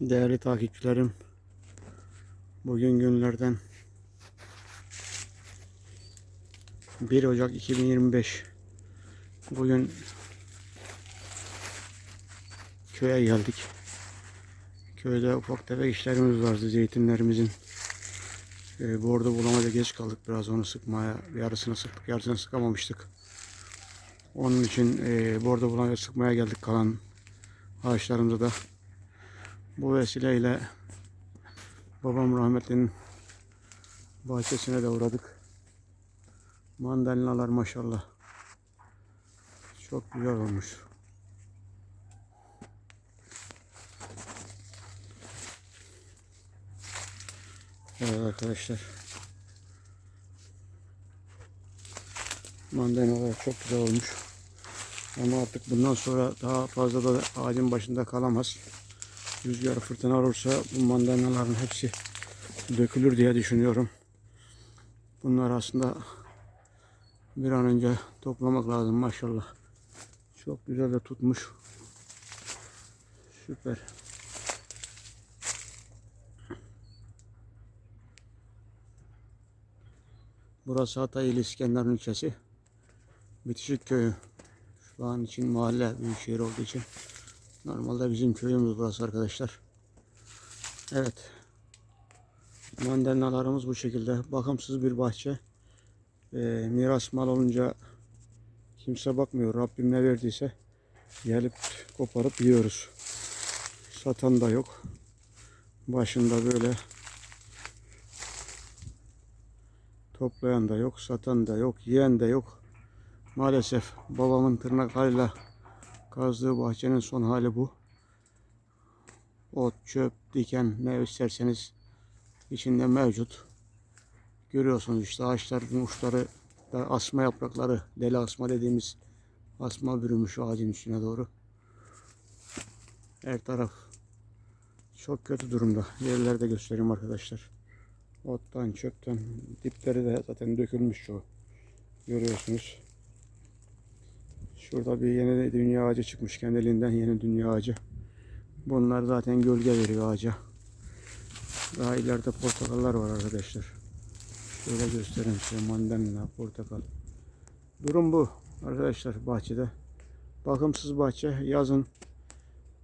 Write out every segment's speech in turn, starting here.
Değerli takipçilerim, bugün günlerden 1 Ocak 2025. Bugün köye geldik. Köyde ufak tefek işlerimiz vardı. Zeytinlerimizin e, bordo bulamada geç kaldık. Biraz onu sıkmaya, yarısını sıktık, yarısını sıkamamıştık. Onun için e, bordo bulamaya sıkmaya geldik kalan ağaçlarımızı da. Bu vesileyle babam rahmetlinin bahçesine de uğradık. Mandalinalar maşallah. Çok güzel olmuş. Evet arkadaşlar. Mandalinalar çok güzel olmuş. Ama artık bundan sonra daha fazla da ağacın başında kalamaz rüzgar fırtına olursa bu mandalinaların hepsi dökülür diye düşünüyorum. Bunlar aslında bir an önce toplamak lazım maşallah. Çok güzel de tutmuş. Süper. Burası Hatay il İskenderun ilçesi. Bitişik köyü. Şu an için mahalle büyük şehir olduğu için Normalde bizim köyümüz burası arkadaşlar. Evet. Mandalinalarımız bu şekilde. Bakımsız bir bahçe. Ee, miras mal olunca kimse bakmıyor. Rabbim ne verdiyse gelip koparıp yiyoruz. Satan da yok. Başında böyle toplayan da yok, satan da yok, yiyen de yok. Maalesef babamın tırnaklarıyla Kazdığı bahçenin son hali bu. Ot, çöp, diken ne isterseniz içinde mevcut. Görüyorsunuz işte ağaçların uçları da asma yaprakları, deli asma dediğimiz asma bürümüş ağacın üstüne doğru. Her taraf çok kötü durumda. Yerleri de göstereyim arkadaşlar. Ottan, çöpten, dipleri de zaten dökülmüş çoğu. Görüyorsunuz. Şurada bir yeni dünya ağacı çıkmış kendiliğinden yeni dünya ağacı. Bunlar zaten gölge veriyor ağaca. Daha ileride portakallar var arkadaşlar. Şöyle göstereyim size mandalina, portakal. Durum bu arkadaşlar bahçede. Bakımsız bahçe. Yazın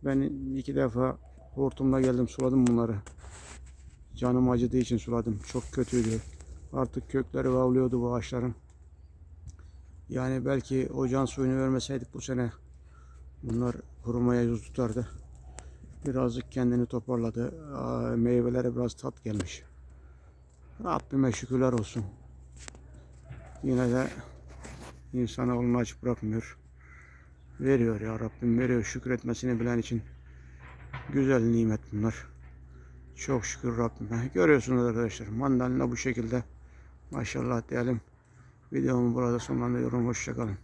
ben iki defa hortumla geldim suladım bunları. Canım acıdığı için suladım. Çok kötüydü. Artık kökleri kavluyordu bu ağaçların. Yani belki ocağın suyunu vermeseydik bu sene bunlar kurumaya yüz tutardı. Birazcık kendini toparladı. Meyvelere biraz tat gelmiş. Rabbime şükürler olsun. Yine de insana olma aç bırakmıyor. Veriyor ya Rabbim veriyor. Şükretmesini bilen için güzel nimet bunlar. Çok şükür Rabbime. Görüyorsunuz arkadaşlar mandalina bu şekilde. Maşallah diyelim. Videomu burada sonlandırıyorum. Hoşçakalın.